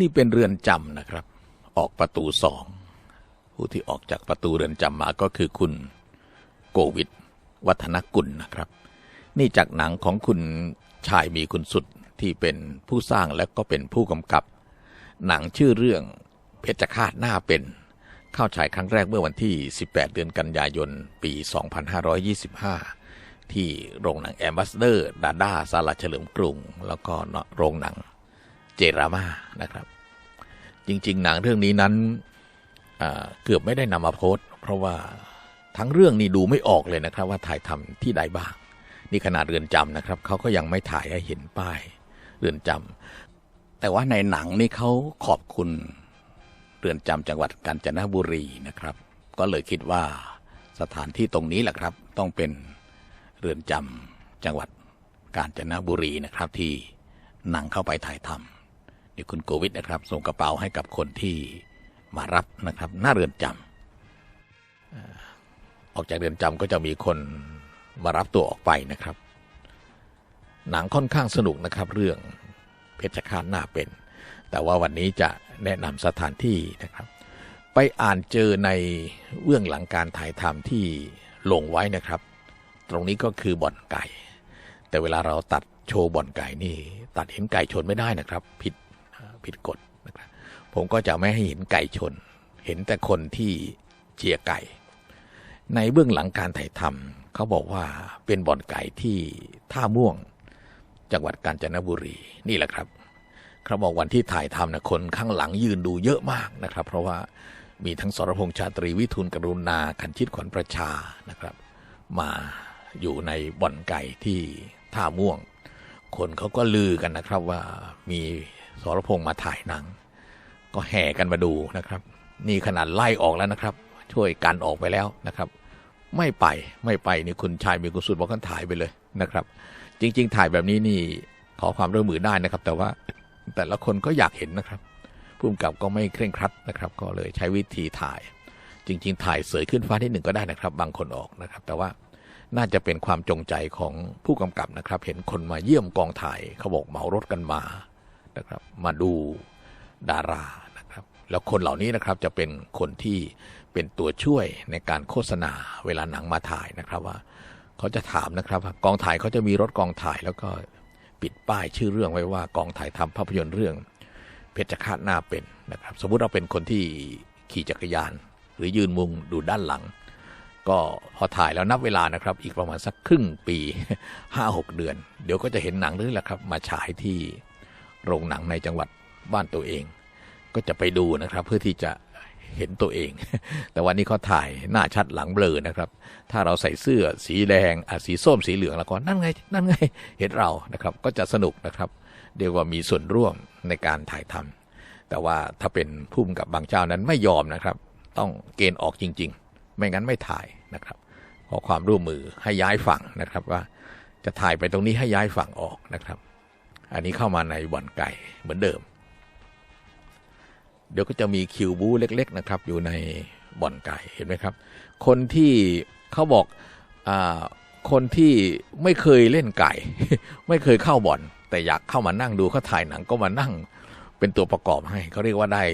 นี่เป็นเรือนจำนะครับ ออกประตูสองผู้ที่ออกจากประตูเรือนจำมาก็คือคุณโกวิดวัฒนกุลนะครับ นี่จากหนังของคุณชายมีคุณสุดที่เป็นผู้สร้างและก็เป็นผู้กำกับ หนังชื่อเรื่องเพชรฆาตหน้าเป็น เข้าฉายครั้งแรกเมื่อวันที่ 18 เดือนกันยายน ปี 2525 ที่โรงหนังแอมบัสเดอร์ ดาด้า ซาลาเฉลิมกรุง แล้วก็โรงหนัง เจรามานะครับ จริง ๆ หนังเรื่องนี้นั้นเกือบไม่ได้นำมาโพสต์เพราะว่าทั้งเรื่องนี้ดูไม่ออกเลยนะครับ ว่าถ่ายทำที่ใดบ้าง นี่ขนาดเรือนจำนะครับเขาก็ยังไม่ถ่ายให้เห็นป้ายเรือนจำแต่ว่าในหนังนี่เขาขอบคุณเรือนจำจังหวัดกาญจนบุรีนะครับ ก็เลยคิดว่าสถานที่ตรงนี้แหละครับ ต้องเป็นเรือนจำจังหวัดกาญจนบุรีนะครับที่หนังเข้าไปถ่ายทำ นี่คุณโกวิทนะครับ ส่งกระเป๋าให้กับคนที่มารับนะครับ หน้าเรือนจำออกจากเรือนจำก็จะมีคนมารับตัวออกไปนะครับ หนังค่อนข้างสนุกนะครับ เรื่องเพชรฆาตหน้าเป็น แต่ว่าวันนี้จะแนะนำสถานที่นะครับ ไปอ่านเจอในเบื้องหลังการถ่ายทำที่ลงไว้นะครับ ตรงนี้ก็คือบ่อนไก่ แต่เวลาเราตัดโชว์บ่อนไก่นี่ ตัดเห็นไก่ชนไม่ได้นะครับ ผิด ผิดกฎนะครับผมก็จะไม่ให้เห็นไก่ชน เห็นแต่คนที่เชียร์ไก่ ในเบื้องหลังการถ่ายทำเขาบอกว่าเป็นบ่อนไก่ที่ท่าม่วง จังหวัดกาญจนบุรีนี่แหละครับเขาบอกวันที่ถ่ายทำนะคนข้างหลังยืนดูเยอะมากนะครับ เพราะว่ามีทั้งสรพงษ์ชาตรีวิทูลกรุณาขันชิตขวัญประชานะครับ มาอยู่ในบ่อนไก่ที่ท่าม่วง คนเขาก็ลือกันนะครับว่ามี สรพงษ์มาถ่ายหนัง ก็แห่กันมาดูนะครับ นี่ขนาดไล่ออกแล้วนะครับ ช่วยกันออกไปแล้วนะครับ ไม่ไปไม่ไปนี่คุณชายมีกุศลบอกกันถ่ายไปเลยนะครับ จริง ๆ ถ่ายแบบนี้นี่ขอความร่วมมือได้นะครับ แต่ว่าแต่ละคนก็อยากเห็นนะครับผู้กำกับก็ไม่เคร่งครัดนะครับ ก็เลยใช้วิธีถ่าย จริง ๆ ถ่ายเสยขึ้นฟ้าที่หนึ่งก็ได้นะครับ บางคนออกนะครับ แต่ว่าน่าจะเป็นความจงใจของผู้กำกับนะครับ เห็นคนมาเยี่ยมกองถ่ายเขาบอกเหมารถกันมา นะครับ มาดูดารานะครับ แล้วคนเหล่านี้นะครับจะเป็นคนที่เป็นตัวช่วยในการโฆษณาเวลาหนังมาถ่ายนะครับว่าเขาจะถามนะครับกองถ่ายเขาจะมีรถกองถ่ายแล้วก็ปิดป้ายชื่อเรื่องไว้ว่ากองถ่ายทำภาพยนตร์เรื่อง เพชรฆาตหน้าเป็นนะครับ สมมุติเราเป็นคนที่ขี่จักรยาน หรือยืนมุงดูด้านหลัง ก็พอถ่ายแล้วนับเวลานะครับ อีกประมาณสักครึ่งปีห้าหกเดือน เดี๋ยวก็จะเห็นหนังเรื่องแหละครับ มาฉายที่ โรงหนังในจังหวัดบ้านตัวเอง ก็จะไปดูนะครับ เพื่อที่จะเห็นตัวเอง แต่วันนี้เขาถ่ายหน้าชัดหลังเบลอนะครับ ถ้าเราใส่เสื้อสีแดงสีส้มสีเหลืองแล้วก็นั่นไง นั่นไง เห็นเรานะครับ ก็จะสนุกนะครับ เรียกว่ามีส่วนร่วมในการถ่ายทำแต่ว่าถ้าเป็นผู้กำกับบางเจ้านั้นไม่ยอมนะครับ ต้องเกณฑ์ออกจริง ๆ ไม่งั้นไม่ถ่ายนะครับ ขอความร่วมมือให้ย้ายฝั่งนะครับว่า จะถ่ายไปตรงนี้ให้ย้ายฝั่งออกนะครับ อันนี้เข้ามาในบ่อนไก่เหมือนเดิม เดี๋ยวก็จะมีคิวบูเล็ก ๆ นะครับ อยู่ในบ่อนไก่เห็นไหมครับ คนที่เขาบอกอาคนที่ไม่เคยเล่นไก่ ไม่เคยเข้าบ่อน แต่อยากเข้ามานั่งดูเขาถ่ายหนังก็มานั่งเป็นตัวประกอบให้เขาเรียกว่าได้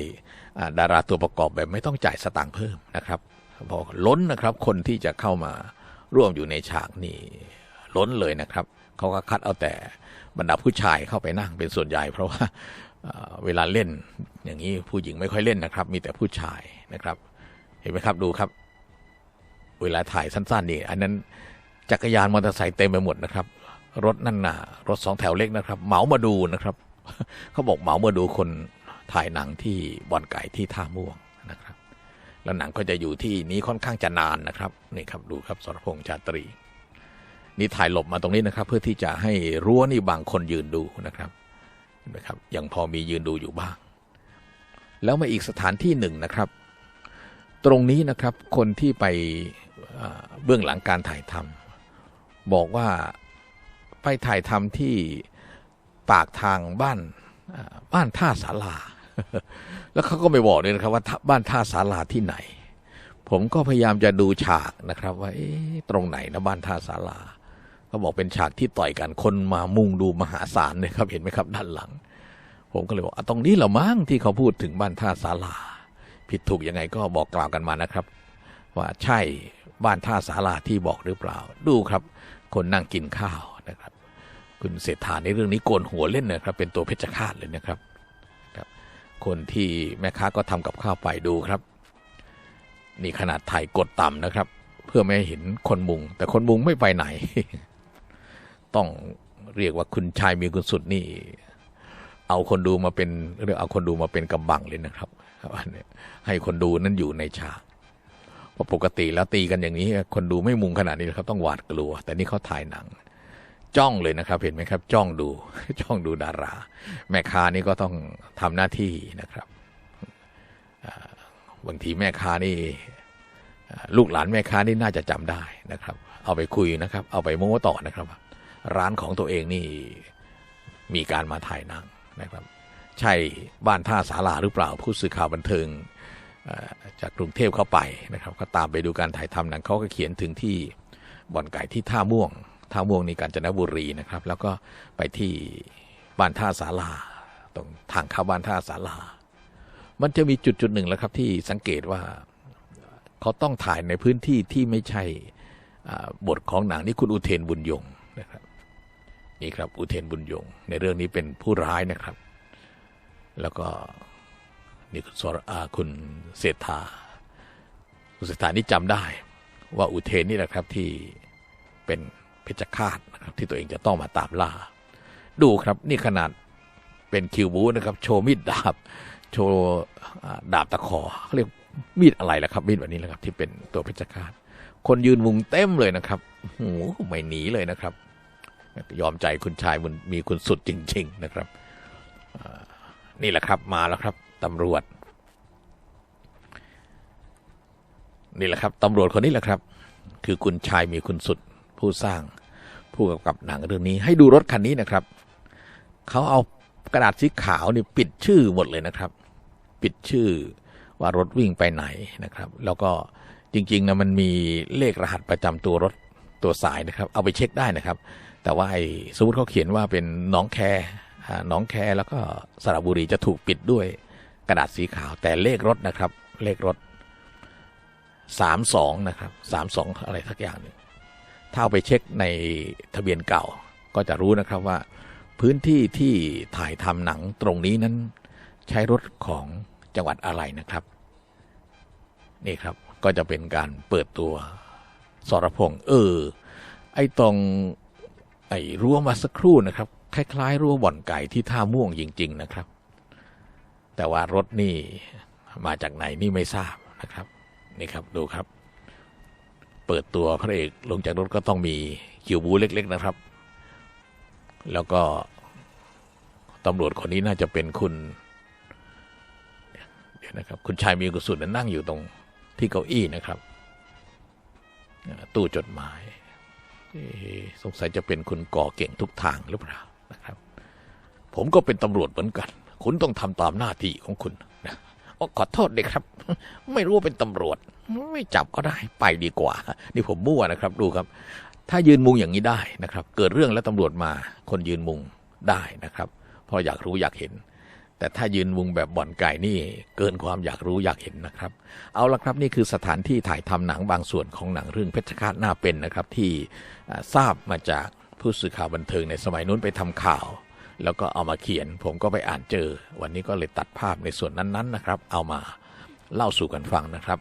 ดาราตัวประกอบแบบไม่ต้องจ่ายสตางค์เพิ่มนะครับพอล้นนะครับคนที่จะเข้ามาร่วมอยู่ในฉากนี่ล้นเลยนะครับ เขาก็คัดเอาแต่บรรดาผู้ชายเข้าไปนั่งเป็นส่วนใหญ่ เพราะว่าเอ่อเวลาเล่นอย่างนี้ผู้หญิงไม่ค่อยเล่นนะครับ มีแต่ผู้ชายนะครับ เห็นไหมครับดูครับ เวลาถ่ายสั้นๆนี่อันนั้นจักรยานมอเตอร์ไซค์เต็มไปหมดนะครับ รถนั่นน่ะรถสองแถวเล็กนะครับ เหมามาดูนะครับเขาบอกเหมามาดูคนถ่ายหนังที่บ่อนไก่ที่ท่าม่วงนะครับ แล้วหนังก็จะอยู่ที่นี้ค่อนข้างจะนานนะครับนี่ครับดูครับสรพงษ์ชาตรี นี่ถ่ายหลบมาตรงนี้นะครับ เพื่อที่จะให้รั้วนี่บางคนยืนดูนะครับเห็นไหมครับยังพอมียืนดูอยู่บ้าง แล้วมาอีกสถานที่หนึ่งนะครับ ตรงนี้นะครับคนที่ไปเบื้องหลังการถ่ายทำบอกว่าไปถ่ายทำที่ปากทางบ้านบ้านท่าสาลา แล้วเขาก็ไม่บอกเลยนะครับว่าบ้านท่าสาลาที่ไหน ผมก็พยายามจะดูฉากนะครับ ว่าตรงไหนนะบ้านท่าสาลา เขาบอกเป็นฉากที่ต่อยกันคนมามุ่งดูมหาศาลเลยครับ เห็นไหมครับ ด้านหลัง ผมก็เลยบอกอะตรงนี้เหละมั้งที่เขาพูดถึงบ้านท่าศาลา ผิดถูกยังไงก็บอกกล่าวกันมานะครับ ว่าใช่บ้านท่าศาลาที่บอกหรือเปล่า ดูครับ คนนั่งกินข้าวนะครับ คุณเศรษฐาในเรื่องนี้โกนหัวเล่นนะครับ เป็นตัวเพชฌฆาตเลยนะครับครับ คนที่แม่ค้าก็ทำกับข้าวไปดูครับนี่ขนาดถ่ายกดต่ำนะครับ เพื่อไม่ให้เห็นคนมุง แต่คนมุงไม่ไปไหน ต้องเรียกว่าคุณชายมีคุณสุดนี่ เอาคนดูมาเป็นเรียกเอาคนดูมาเป็นกำบังเลยนะครับอันนี้ให้คนดูนั้นอยู่ในฉากเพราะปกติแล้วตีกันอย่างนี้ คนดูไม่มุงขนาดนี้นะครับต้องหวาดกลัว แต่นี่เขาถ่ายหนัง จ้องเลยนะครับ เห็นไหมครับ จ้องดู จ้องดูดารา แม่ค้านี่ก็ต้องทำหน้าที่นะครับบางทีแม่ค้านี่ลูกหลานแม่ค้านี่น่าจะจำได้นะครับ เอาไปคุยนะครับ เอาไปโม้ต่อนะครับ ร้านของตัวเองนี่มีการมาถ่ายหนังนะครับ ใช่บ้านท่าสาลาหรือเปล่าผู้สื่อข่าวบันเทิงจากกรุงเทพเข้าไปนะครับ ก็ตามไปดูการถ่ายทำหนังเขาก็เขียนถึงที่บ่อนไก่ที่ท่าม่วง ท่าม่วงนี่กาญจนบุรีนะครับ แล้วก็ไปที่บ้านท่าสาลาตรงทางเข้าบ้านท่าสาลา มันจะมีจุดจุดหนึ่งแล้วครับที่สังเกตว่าเขาต้องถ่ายในพื้นที่ที่ไม่ใช่บทของหนังนี่คุณอุเทนบุญยงนะครับ นี่ครับ อุเทนบุญยง ในเรื่องนี้เป็นผู้ร้ายนะครับ แล้วก็นี่คุณสรอาคุณเศรษฐาคุณเศรษฐานี่จำได้ ว่าอุเทนนี่แหละครับที่เป็นเพชฌฆาตนะครับ ที่ตัวเองจะต้องมาตามล่า ดูครับนี่ขนาดเป็นคิวบูนะครับ โชว์มีดดาบ โชว์อ่ดาบตะขอเขาเรียกมีดอะไรล่ะครับ มีดแบบนี้แหละครับ ที่เป็นตัวเพชฌฆาตคนยืนมุงเต็มเลยนะครับโอ้โหไม่หนีเลยนะครับ ยอมใจคุณชายมันมีคุณสุดจริง ๆ นะครับนี่แหละครับมาแล้วครับตำรวจ นี่แหละครับตำรวจคนนี้แหละครับ คือคุณชายมีคุณสุดผู้สร้างผู้กำกับหนังเรื่องนี้ ให้ดูรถคันนี้นะครับเขาเอากระดาษสีขาวนี่ปิดชื่อหมดเลยนะครับ ปิดชื่อว่ารถวิ่งไปไหนนะครับ แล้วก็จริงๆนะมันมีเลขรหัสประจำตัวรถตัวสายนะครับ เอาไปเช็คได้นะครับ แต่ว่าไอ้สมมติเขาเขียนว่าเป็นหน้องแคหน้องแคแล้วก็สระบุรีจะถูกปิดด้วยกระดาษสีขาวแต่เลขรถนะครับ เลขรถสามสองนะครับสามสองอะไรสักอย่างหนึ่งถ้าเอาไปเช็คในทะเบียนเก่าก็จะรู้นะครับว่า พื้นที่ที่ถ่ายทำหนังตรงนี้นั้น ใช้รถของจังหวัดอะไรนะครับ นี่ครับก็จะเป็นการเปิดตัวสรพงษ์เออ ไอ้ตรง ไอ้รั้วมาสักครู่นะครับ คล้ายๆรั้วบ่อนไก่ที่ท่าม่วงจริง ๆ นะครับ แต่ว่ารถนี่มาจากไหนนี่ไม่ทราบนะครับนี่ครับดูครับ เปิดตัวพระเอกลงจากรถก็ต้องมีคิวบูเล็ก ๆนะครับ แล้วก็ตำรวจคนนี้น่าจะเป็นคุณเดี๋ยวนะครับ คุณชายมีกุศลนั่งอยู่ตรงที่เก้าอี้นะครับ ตู้จดหมาย สงสัยจะเป็นคุณก่อเก่งทุกทางหรือเปล่านะครับ ผมก็เป็นตำรวจเหมือนกัน คุณต้องทำตามหน้าที่ของคุณนะขอโทษเลยครับ ไม่รู้ว่าเป็นตำรวจ ไม่จับก็ได้ไปดีกว่า นี่ผมมั่วนะครับ ดูครับ ถ้ายืนมุงอย่างนี้ได้นะครับ เกิดเรื่องแล้วตำรวจมา คนยืนมุงได้นะครับเพราะอยากรู้อยากเห็น แต่ถ้ายืนวงแบบบ่อนไก่นี่เกินความอยากรู้อยากเห็นนะครับ เอาละครับนี่คือสถานที่ถ่ายทำหนังบางส่วนของหนังเรื่องเพชรฆาตหน้าเป็นนะครับ ที่ทราบมาจากผู้สื่อข่าวบันเทิงในสมัยนู้นไปทำข่าว แล้วก็เอามาเขียน ผมก็ไปอ่านเจอ วันนี้ก็เลยตัดภาพในส่วนนั้นๆนะครับ เอามาเล่าสู่กันฟังนะครับ